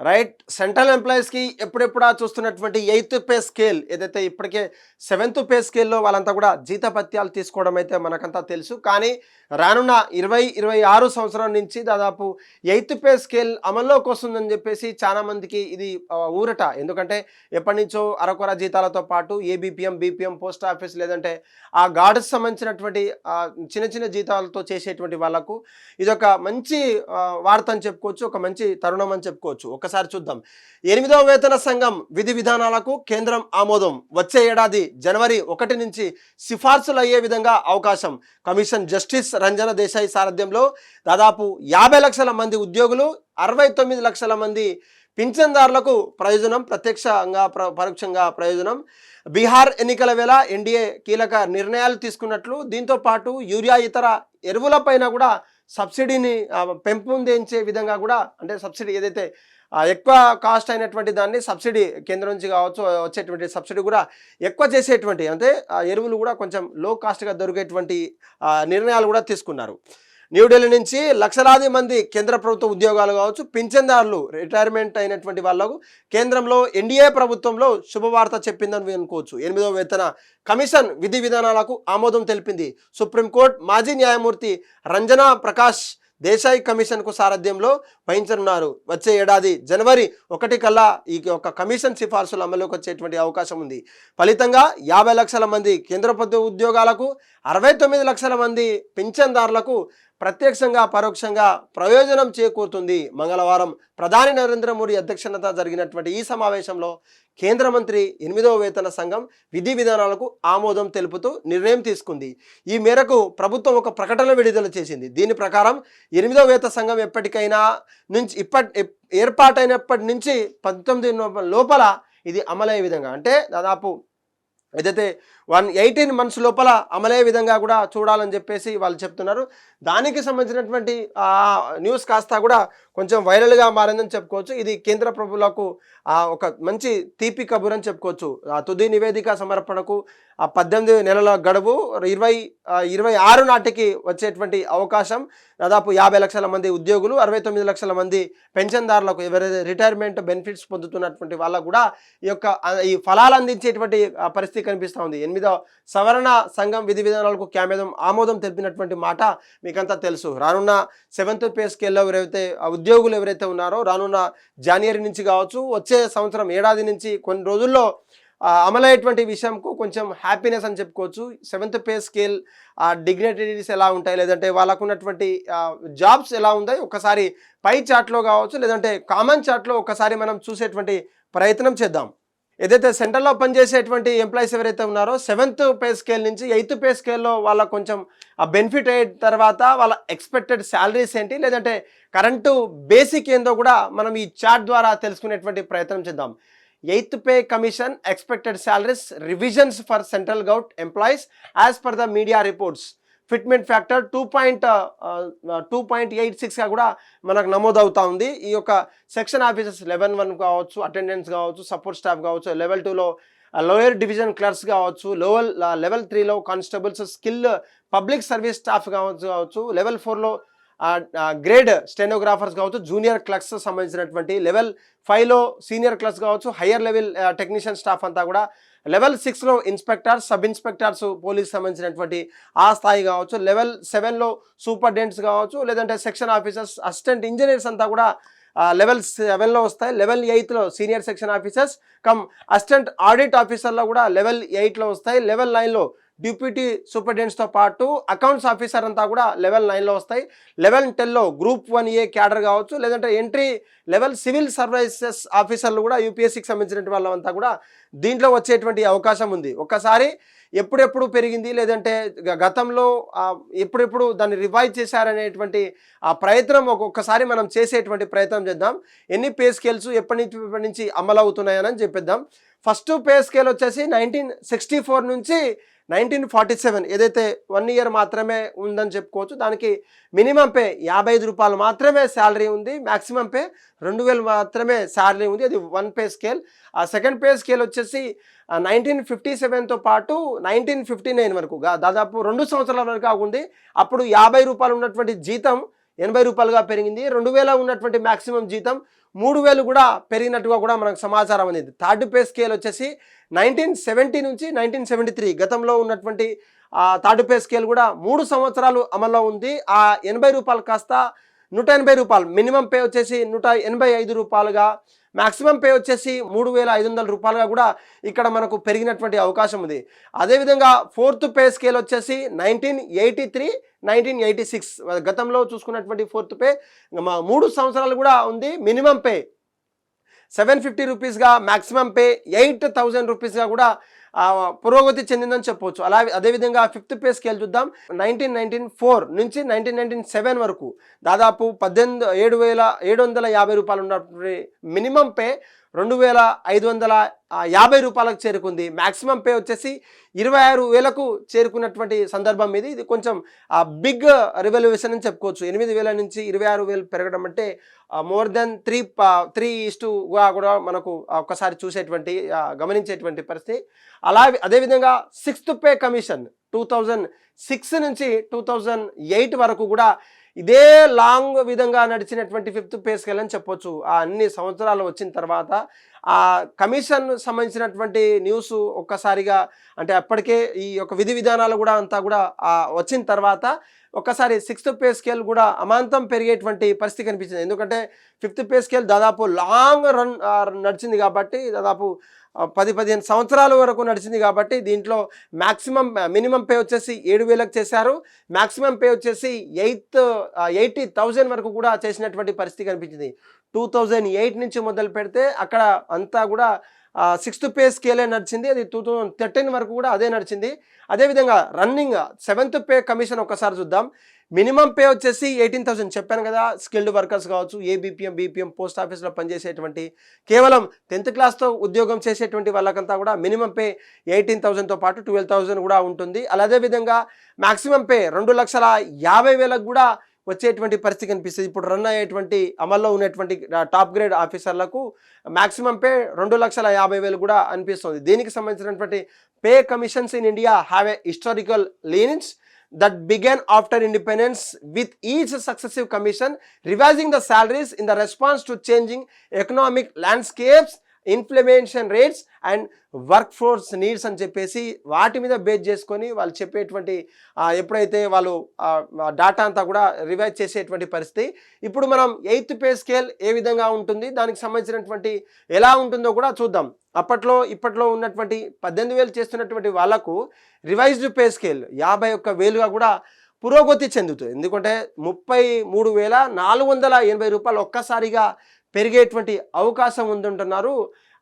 Right? Central ఎంప్లాయీస్కి ఎప్పుడెప్పుడా చూస్తున్నటువంటి ఎయిత్ పే స్కేల్ ఏదైతే ఇప్పటికే సెవెంత్ పే స్కేల్లో వాళ్ళంతా కూడా జీతపత్యాలు తీసుకోవడం అయితే మనకంతా తెలుసు. కానీ రానున్న ఇరవై ఇరవై ఆరు సంవత్సరం నుంచి దాదాపు ఎయిత్ పే స్కేల్ అమల్లోకి వస్తుందని చెప్పేసి చాలామందికి ఇది ఊరట. ఎందుకంటే ఎప్పటి నుంచో అరకొర జీతాలతో పాటు ఏబిపిఎం బీపీఎం పోస్ట్ ఆఫీస్ లేదంటే ఆ గార్డ్స్ సంబంధించినటువంటి చిన్న చిన్న జీతాలతో చేసేటువంటి వాళ్ళకు ఇదొక మంచి వార్త అని చెప్పుకోవచ్చు ఒక మంచి తరుణం అని చెప్పుకోవచ్చు. ఒక ఒక్కసారి చూద్దాం. ఎనిమిదవ వేతన సంఘం విధి విధానాలకు కేంద్రం ఆమోదం. వచ్చే ఏడాది జనవరి ఒకటి నుంచి సిఫార్సులు అయ్యే విధంగా అవకాశం. కమిషన్ జస్టిస్ రంజన దేశాయి సారథ్యంలో దాదాపు యాభై లక్షల మంది ఉద్యోగులు అరవై తొమ్మిది లక్షల మంది పింఛన్దారులకు ప్రయోజనం ప్రత్యక్షంగా ప్ర- పరోక్షంగా ప్రయోజనం. బీహార్ ఎన్నికల వేళ ఎన్డీఏ కీలక నిర్ణయాలు తీసుకున్నట్లు దీంతో పాటు యూరియా ఇతర ఎరువులపైన కూడా సబ్సిడీని పెంపొందించే విధంగా కూడా అంటే సబ్సిడీ ఏదైతే ఎక్కువ కాస్ట్ అయినటువంటి దాన్ని సబ్సిడీ కేంద్రం నుంచి కావచ్చు వచ్చేటువంటి సబ్సిడీ కూడా ఎక్కువ చేసేటువంటి అంటే ఎరువులు కూడా కొంచెం లో కాస్ట్గా దొరికేటువంటి నిర్ణయాలు కూడా తీసుకున్నారు. న్యూఢిల్లీ నుంచి లక్షలాది మంది కేంద్ర ప్రభుత్వ ఉద్యోగాలు కావచ్చు పింఛన్దారులు రిటైర్మెంట్ అయినటువంటి వాళ్ళకు కేంద్రంలో ఎన్డీఏ ప్రభుత్వంలో శుభవార్త చెప్పిందని అనుకోవచ్చు. ఎనిమిదవ వేతన కమిషన్ విధి విధానాలకు ఆమోదం తెలిపింది. సుప్రీంకోర్టు మాజీ న్యాయమూర్తి రంజనా ప్రకాష్ దేశాయి కమిషన్కు సారథ్యంలో వహించనున్నారు. వచ్చే ఏడాది జనవరి ఒకటి కల్లా ఈ యొక్క కమిషన్ సిఫార్సులు అమలులోకి వచ్చేటువంటి అవకాశం ఉంది. ఫలితంగా యాభై లక్షల మంది కేంద్ర ప్రభుత్వ ఉద్యోగాలకు అరవై తొమ్మిది లక్షల మంది పింఛన్దారులకు ప్రత్యక్షంగా పరోక్షంగా ప్రయోజనం చేకూరుతుంది. మంగళవారం ప్రధాని నరేంద్ర మోడీ అధ్యక్షత జరిగినటువంటి ఈ సమావేశంలో కేంద్ర మంత్రి ఎనిమిదవ వేతన సంఘం విధి విధానాలకు ఆమోదం తెలుపుతూ నిర్ణయం తీసుకుంది. ఈ మేరకు ప్రభుత్వం ఒక ప్రకటన విడుదల చేసింది. దీని ప్రకారం ఎనిమిదవ వేతన సంఘం ఎప్పటికైనా నుంచి ఇప్పటి ఎప్- ఏర్పాటైనప్పటి నుంచి పంతొమ్మిది లోపల ఇది అమలయ్యే విధంగా. అంటే దాదాపు ఏదైతే వన్ ఎయిటీన్ మంత్స్ లోపల అమలయ్యే విధంగా కూడా చూడాలని చెప్పేసి వాళ్ళు చెప్తున్నారు. దానికి సంబంధించినటువంటి న్యూస్ కాస్త కూడా కొంచెం వైరల్గా మారిందని చెప్పుకోవచ్చు. ఇది కేంద్ర ప్రభులకు ఒక మంచి తీపి కబుర్ అని చెప్పుకోవచ్చు. ఆ తుది నివేదిక సమర్పణకు ఆ పద్దెనిమిది నెలల గడువు ఇరవై ఇరవై ఆరు నాటికి వచ్చేటువంటి అవకాశం. దాదాపు యాభై లక్షల మంది ఉద్యోగులు అరవై తొమ్మిది లక్షల మంది పెన్షన్దారులకు ఎవరైతే రిటైర్మెంట్ బెనిఫిట్స్ పొందుతున్నటువంటి వాళ్ళకు కూడా ఈ యొక్క ఈ ఫలాలు అందించేటువంటి పరిస్థితి కనిపిస్తూ ఉంది. ఎనిమిదో సవరణ సంఘం విధి విధానాలకు క్యామేదం ఆమోదం తెలిపినటువంటి మాట మీకంతా తెలుసు. రానున్న సెవెంత్ పే స్కేల్లో ఎవరైతే ఉద్యోగులు ఎవరైతే ఉన్నారో రానున్న జనవరి నుంచి కావచ్చు వచ్చే సంవత్సరం ఏడాది నుంచి కొన్ని రోజుల్లో అమలయ్యేటువంటి విషయంకు కొంచెం హ్యాపీనెస్ అని చెప్పుకోవచ్చు. సెవెంత్ పే స్కేల్ ఆ డిగ్నిటరీస్ ఎలా ఉంటాయి? లేదంటే వాళ్ళకు ఉన్నటువంటి జాబ్స్ ఎలా ఉందాయి ఒకసారి పై చాట్లో కావచ్చు లేదంటే కామన్ చాట్లో ఒకసారి మనం చూసేటువంటి ప్రయత్నం చేద్దాం. ఏదైతే సెంటర్లో పనిచేసేటువంటి ఎంప్లాయీస్ ఎవరైతే ఉన్నారో సెవెంత్ పే స్కేల్ నుంచి ఎయిత్ పే స్కేల్లో వాళ్ళ కొంచెం ఆ బెనిఫిట్ అయిన తర్వాత వాళ్ళ ఎక్స్పెక్టెడ్ శాలరీస్ ఏంటి? లేదంటే కరెంటు బేసిక్ ఏందో కూడా మనం ఈ చార్ట్ ద్వారా తెలుసుకునేటువంటి ప్రయత్నం చేద్దాం. Eighth pay commission expected salaries revisions for central government employees as per the media reports. Fitment factor two point two point eight సిక్స్గా కూడా మనకు నమోదవుతా ఉంది. ఈ యొక్క సెక్షన్ ఆఫీసర్స్ లెవెన్ వన్ కావచ్చు అటెండెన్స్ కావచ్చు సపోర్ట్ స్టాఫ్ కావచ్చు లెవెల్ టూలో లోయర్ డివిజన్ క్లర్క్స్ కావచ్చు లోవల్ లెవెల్ త్రీలో constables skill public service staff కావచ్చు కావచ్చు లెవెల్ ఫోర్లో గ్రేడ్ స్టెనోగ్రాఫర్స్ కావచ్చు జూనియర్ క్లర్క్స్ సంబంధించినటువంటి లెవెల్ ఫైవ్లో సీనియర్ క్లర్క్స్ కావచ్చు హయ్యర్ లెవెల్ టెక్నీషియన్ స్టాఫ్ అంతా కూడా లెవెల్ సిక్స్లో ఇన్స్పెక్టర్స్ సబ్ ఇన్స్పెక్టర్స్ పోలీస్ సంబంధించినటువంటి ఆ స్థాయి కావచ్చు లెవెల్ సెవెన్లో సూపర్డెంట్స్ కావచ్చు లేదంటే సెక్షన్ ఆఫీసర్స్ అసిస్టెంట్ ఇంజనీర్స్ అంతా కూడా లెవెల్ సెవెన్లో వస్తాయి level ఎయిత్లో senior section officers cum assistant audit ఆఫీసర్లో కూడా లెవెల్ ఎయిట్లో వస్తాయి లెవెల్ నైన్లో డిప్యూటీ సూపరింటెండెంట్స్తో పాటు అకౌంట్స్ ఆఫీసర్ అంతా కూడా లెవెల్ నైన్లో వస్తాయి. లెవెల్ టెన్లో గ్రూప్ వన్ ఏ క్యాడర్ కావచ్చు లేదంటే ఎంట్రీ లెవెల్ సివిల్ సర్వీసెస్ ఆఫీసర్లు కూడా యూపీఎస్సీకి సంబంధించినటువంటి వాళ్ళంతా కూడా దీంట్లో వచ్చేటువంటి అవకాశం ఉంది. ఒక్కసారి ఎప్పుడెప్పుడు పెరిగింది లేదంటే గతంలో ఎప్పుడెప్పుడు దాన్ని రివైజ్ చేశారనేటువంటి ఆ ప్రయత్నం ఒక్కొక్కసారి మనం చేసేటువంటి ప్రయత్నం చేద్దాం. ఎన్ని పే స్కేల్స్ ఎప్పటి నుంచి ఎప్పటి నుంచి అమలు అవుతున్నాయని చెప్పిద్దాం. ఫస్ట్ పే స్కేల్ వచ్చేసి నైన్టీన్ సిక్స్టీ ఫోర్ నుంచి నైన్టీన్ ఫార్టీ సెవెన్ ఏదైతే వన్ ఇయర్ మాత్రమే ఉందని చెప్పుకోవచ్చు. దానికి మినిమం పే యాభై ఐదు రూపాయలు మాత్రమే శాలరీ ఉంది. మ్యాక్సిమం పే రెండు వేలు మాత్రమే శాలరీ ఉంది. అది వన్ పే స్కేల్. ఆ సెకండ్ పే స్కేల్ వచ్చేసి నైన్టీన్ ఫిఫ్టీ సెవెన్తో పాటు నైన్టీన్ ఫిఫ్టీ నైన్ వరకు దాదాపు రెండు సంవత్సరాల వరకు ఆగుంది. అప్పుడు యాభై రూపాయలు ఉన్నటువంటి జీతం ఎనభై రూపాయలుగా పెరిగింది. రెండు వేల ఉన్నటువంటి మ్యాక్సిమం జీతం మూడు వేలు కూడా పెరిగినట్టుగా కూడా మనకు సమాచారం అనేది. థర్డ్ పే స్కేల్ వచ్చేసి నైన్టీన్ సెవెంటీ నుంచి నైన్టీన్ సెవెంటీ త్రీ గతంలో ఉన్నటువంటి థర్డ్ పే స్కేల్ కూడా మూడు సంవత్సరాలు అమల్లో ఉంది. ఆ ఎనభై రూపాయలు కాస్త నూట ఎనభై రూపాయలు మినిమం పే వచ్చేసి నూట ఎనభై ఐదు రూపాయలుగా మ్యాక్సిమం పే వచ్చేసి మూడు వేల ఐదు వందల రూపాయలుగా కూడా ఇక్కడ మనకు పెరిగినటువంటి అవకాశం ఉంది. అదేవిధంగా ఫోర్త్ పే స్కేల్ వచ్చేసి nineteen eighty three nineteen eighty six. గతంలో చూసుకున్నటువంటి ఫోర్త్ పే మా మూడు సంవత్సరాలు కూడా ఉంది మినిమం పే. సెవెన్ ఫిఫ్టీ రూపీస్గా మ్యాక్సిమం పే ఎయిట్ థౌజండ్ రూపీస్గా కూడా పురోగతి చెందిందని చెప్పవచ్చు. అలా అదేవిధంగా ఫిఫ్త్ పే స్కేల్ చూద్దాం. నైన్టీన్ నైన్టీన్ ఫోర్ నుంచి నైన్టీన్ నైన్టీన్ సెవెన్ వరకు దాదాపు పద్దెనిమిది ఏడు వేల ఏడు వందల యాభై రూపాయలు ఉన్నటువంటి మినిమం పే రెండు వేల ఐదు వందల యాభై రూపాయలకు చేరుకుంది. మ్యాక్సిమం పే వచ్చేసి ఇరవై ఆరు వేలకు చేరుకున్నటువంటి సందర్భం ఇది. ఇది కొంచెం బిగ్ రివల్యూషన్ అని చెప్పుకోవచ్చు. ఎనిమిది వేల నుంచి ఇరవై ఆరు వేలు పెరగడం అంటే మోర్ దెన్ త్రీ త్రీ ఇస్టుగా కూడా మనకు ఒక్కసారి చూసేటువంటి గమనించేటువంటి పరిస్థితి. అలా అదేవిధంగా sixth pay commission two thousand six నుంచి టూ థౌజండ్ ఎయిట్ వరకు కూడా ఇదే లాంగ్ విధంగా నడిచినటువంటి ఫిఫ్త్ పే స్కేల్ అని చెప్పొచ్చు. ఆ అన్ని సంవత్సరాలు వచ్చిన తర్వాత ఆ కమిషన్ సంబంధించినటువంటి న్యూస్ ఒక్కసారిగా అంటే అప్పటికే ఈ యొక్క విధి విధానాలు కూడా అంతా కూడా వచ్చిన తర్వాత ఒక్కసారి సిక్స్త్ పే స్కేల్ కూడా అమాంతం పెరిగేటువంటి పరిస్థితి కనిపించింది. ఎందుకంటే ఫిఫ్త్ పే స్కేల్ దాదాపు లాంగ్ రన్ నడిచింది కాబట్టి దాదాపు పది పదిహేను సంవత్సరాల వరకు నడిచింది కాబట్టి దీంట్లో మ్యాక్సిమం మినిమం పే వచ్చేసి ఏడు వేలకు చేశారు. మ్యాక్సిమం పే వచ్చేసి ఎయిత్ ఎయిటీ థౌజండ్ వరకు కూడా చేసినటువంటి పరిస్థితి కనిపించింది. టూ థౌజండ్ ఎయిట్ నుంచి మొదలు పెడితే అక్కడ అంతా కూడా సిక్స్త్ పే స్కేలే నడిచింది అది టూ థౌజండ్ థర్టీన్ వరకు కూడా అదే నడిచింది. అదేవిధంగా రన్నింగ్ సెవెంత్ పే కమిషన్ ఒకసారి చూద్దాం. మినిమం పే వచ్చేసి ఎయిటీన్ థౌసండ్ చెప్పాను కదా స్కిల్డ్ వర్కర్స్ కావచ్చు ఏబిపిఎం బీపీఎం పోస్ట్ ఆఫీస్లో పనిచేసేటువంటి కేవలం టెన్త్ క్లాస్తో ఉద్యోగం చేసేటువంటి వాళ్ళకంతా కూడా మినిమం పే ఎయిటీన్ థౌసండ్తో పాటు ట్వెల్వ్ థౌసండ్ కూడా ఉంటుంది. అలా అదే విధంగా మ్యాక్సిమం పే రెండు లక్షల యాభై వేలకు కూడా వచ్చేటువంటి పరిస్థితి కనిపిస్తుంది. ఇప్పుడు రన్ అయ్యేటువంటి అమల్లో ఉన్నటువంటి టాప్ గ్రేడ్ ఆఫీసర్లకు మ్యాక్సిమం పే రెండు లక్షల యాభై వేలు కూడా అనిపిస్తుంది. దీనికి సంబంధించినటువంటి pay commissions in India have a historical leanings that began after independence with each successive commission revising the salaries in the response to changing economic landscapes inflammation rates and work force needs అని చెప్పేసి వాటి మీద base చేసుకొని వాళ్ళు చెప్పేటువంటి ఎప్పుడైతే వాళ్ళు data అంతా కూడా రివైజ్ చేసేటువంటి పరిస్థితి. ఇప్పుడు మనం ఎయిత్ పే స్కేల్ ఏ విధంగా ఉంటుంది దానికి సంబంధించినటువంటి ఎలా ఉంటుందో కూడా చూద్దాం. అప్పట్లో ఇప్పట్లో ఉన్నటువంటి పద్దెనిమిది వేలు చేస్తున్నటువంటి వాళ్ళకు రివైజ్డ్ పే స్కేల్ యాభై ఒక్క వేలుగా కూడా పురోగతి చెందుతుంది ఎందుకంటే ముప్పై మూడు వేల నాలుగు వందల ఎనభై రూపాయలు ఒక్కసారిగా పెరిగేటువంటి అవకాశం ఉందంటున్నారు.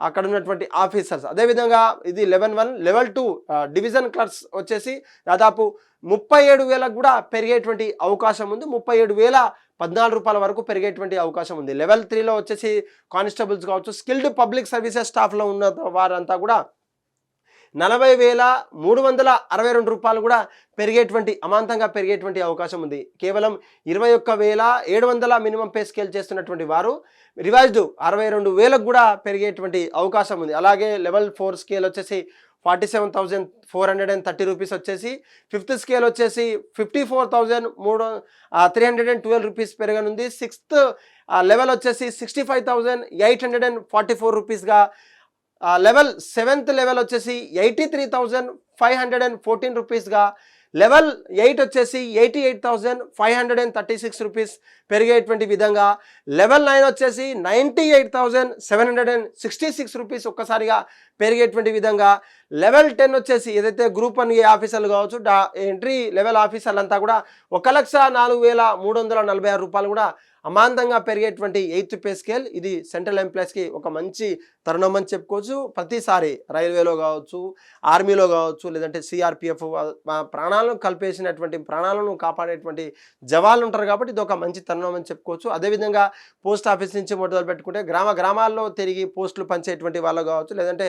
అక్కడ ఉన్నటువంటి ఆఫీసర్స్. అదేవిధంగా ఇది level one level two division clerks వచ్చేసి దాదాపు ముప్పై ఏడు వేలకు కూడా పెరిగేటువంటి అవకాశం ఉంది. ముప్పై ఏడు వేల పద్నాలుగు రూపాయల వరకు పెరిగేటువంటి అవకాశం ఉంది. లెవెల్ త్రీలో వచ్చేసి కానిస్టేబుల్స్ కావచ్చు స్కిల్డ్ పబ్లిక్ సర్వీసెస్ స్టాఫ్లో ఉన్న వారంతా కూడా నలభై వేల మూడు వందల అరవై రెండు రూపాయలు కూడా పెరిగేటువంటి అమాంతంగా పెరిగేటువంటి అవకాశం ఉంది. కేవలం ఇరవై ఒక్క వేల ఏడు వందల మినిమం పే స్కేల్ చేస్తున్నటువంటి వారు రివైజ్డ్ అరవై రెండు వేలకు కూడా పెరిగేటువంటి అవకాశం ఉంది. అలాగే లెవెల్ ఫోర్ స్కేల్ వచ్చేసి forty seven thousand four hundred and thirty rupees వచ్చేసి ఫిఫ్త్ స్కేల్ వచ్చేసి ఫిఫ్టీ ఫోర్ థౌజండ్ మూడు three hundred and twelve rupees పెరగనుంది. Sixth level వచ్చేసి sixty five thousand eight hundred and forty four రూపీస్గా level seventh level వచ్చేసి eighty three thousand five hundred and fourteen రూపీస్గా level eight వచ్చేసి eighty eight thousand five hundred and thirty six rupees పెరిగేటువంటి విధంగా. Level nine వచ్చేసి ninety eight thousand seven hundred and sixty six rupees ఒక్కసారిగా పెరిగేటువంటి విధంగా level ten వచ్చేసి ఏదైతే group one ఏ ఆఫీసర్లు కావచ్చు ఎంట్రీ లెవెల్ ఆఫీసర్లు అంతా కూడా ఒక లక్ష నాలుగు వేల మూడు వందల నలభై ఆరు రూపాయలు కూడా అమాంతంగా పెరిగేటువంటి ఎయిత్ పే స్కేల్. ఇది సెంట్రల్ ఎంప్లాయీస్కి ఒక మంచి తరుణం అని చెప్పుకోవచ్చు. ప్రతిసారి రైల్వేలో కావచ్చు ఆర్మీలో కావచ్చు లేదంటే సిఆర్పిఎఫ్ ప్రాణాలను కల్పేసినటువంటి ప్రాణాలను కాపాడేటువంటి జవాన్లు ఉంటారు కాబట్టి ఇది ఒక మంచి తరుణం అని చెప్పుకోవచ్చు. అదేవిధంగా పోస్ట్ ఆఫీస్ నుంచి మొదలు పెట్టుకుంటే గ్రామ గ్రామాల్లో తిరిగి పోస్టులు పంచేటువంటి వాళ్ళు కావచ్చు లేదంటే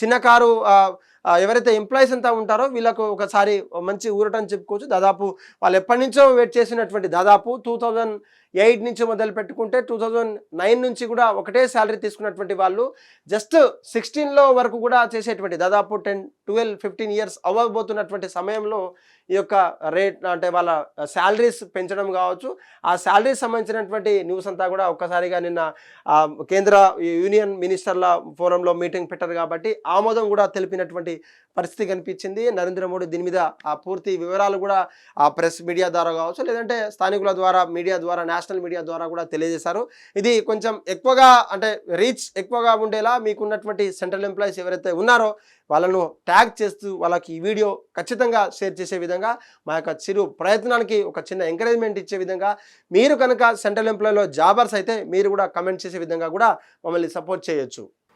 చిన్న కారు ఎవరైతే ఎంప్లాయీస్ అంతా ఉంటారో వీళ్ళకు ఒకసారి మంచి ఊరటని చెప్పుకోవచ్చు. దాదాపు వాళ్ళు ఎప్పటి నుంచో వెయిట్ చేసినటువంటి దాదాపు టూ థౌజండ్ ఎయిట్ నుంచి మొదలు పెట్టుకుంటే టూ థౌజండ్ నైన్ నుంచి కూడా ఒకటే శాలరీ తీసుకున్నటువంటి వాళ్ళు జస్ట్ సిక్స్టీన్లో వరకు కూడా చేసేటువంటి దాదాపు టెన్ ట్వెల్వ్ ఫిఫ్టీన్ ఇయర్స్ అవ్వబోతున్నటువంటి సమయంలో ఈ యొక్క రేట్ అంటే వాళ్ళ శాలరీస్ పెంచడం కావచ్చు. ఆ శాలరీస్ సంబంధించినటువంటి న్యూస్ అంతా కూడా ఒక్కసారిగా నిన్న కేంద్ర యూనియన్ మినిస్టర్ల ఫోరంలో మీటింగ్ పెట్టారు కాబట్టి ఆమోదం కూడా తెలిపినటువంటి పరిస్థితి కనిపించింది. నరేంద్ర మోడీ దీని మీద ఆ పూర్తి వివరాలు కూడా ఆ ప్రెస్ మీడియా ద్వారా కావచ్చు లేదంటే స్థానికుల ద్వారా మీడియా ద్వారా నేషనల్ మీడియా ద్వారా కూడా తెలియజేశారు. ఇది కొంచెం ఎక్కువగా అంటే రీచ్ ఎక్కువగా ఉండేలా మీకున్నటువంటి సెంట్రల్ ఎంప్లాయీస్ ఎవరైతే ఉన్నారో వాళ్ళను ట్యాగ్ చేస్తూ వాళ్ళకి ఈ వీడియో ఖచ్చితంగా షేర్ చేసే విధంగా మా యొక్క చిరు ప్రయత్నానికి ఒక చిన్న ఎంకరేజ్మెంట్ ఇచ్చే విధంగా మీరు కనుక సెంట్రల్ ఎంప్లాయీలో జాబర్స్ అయితే మీరు కూడా కమెంట్ చేసే విధంగా కూడా మమ్మల్ని సపోర్ట్ చేయొచ్చు.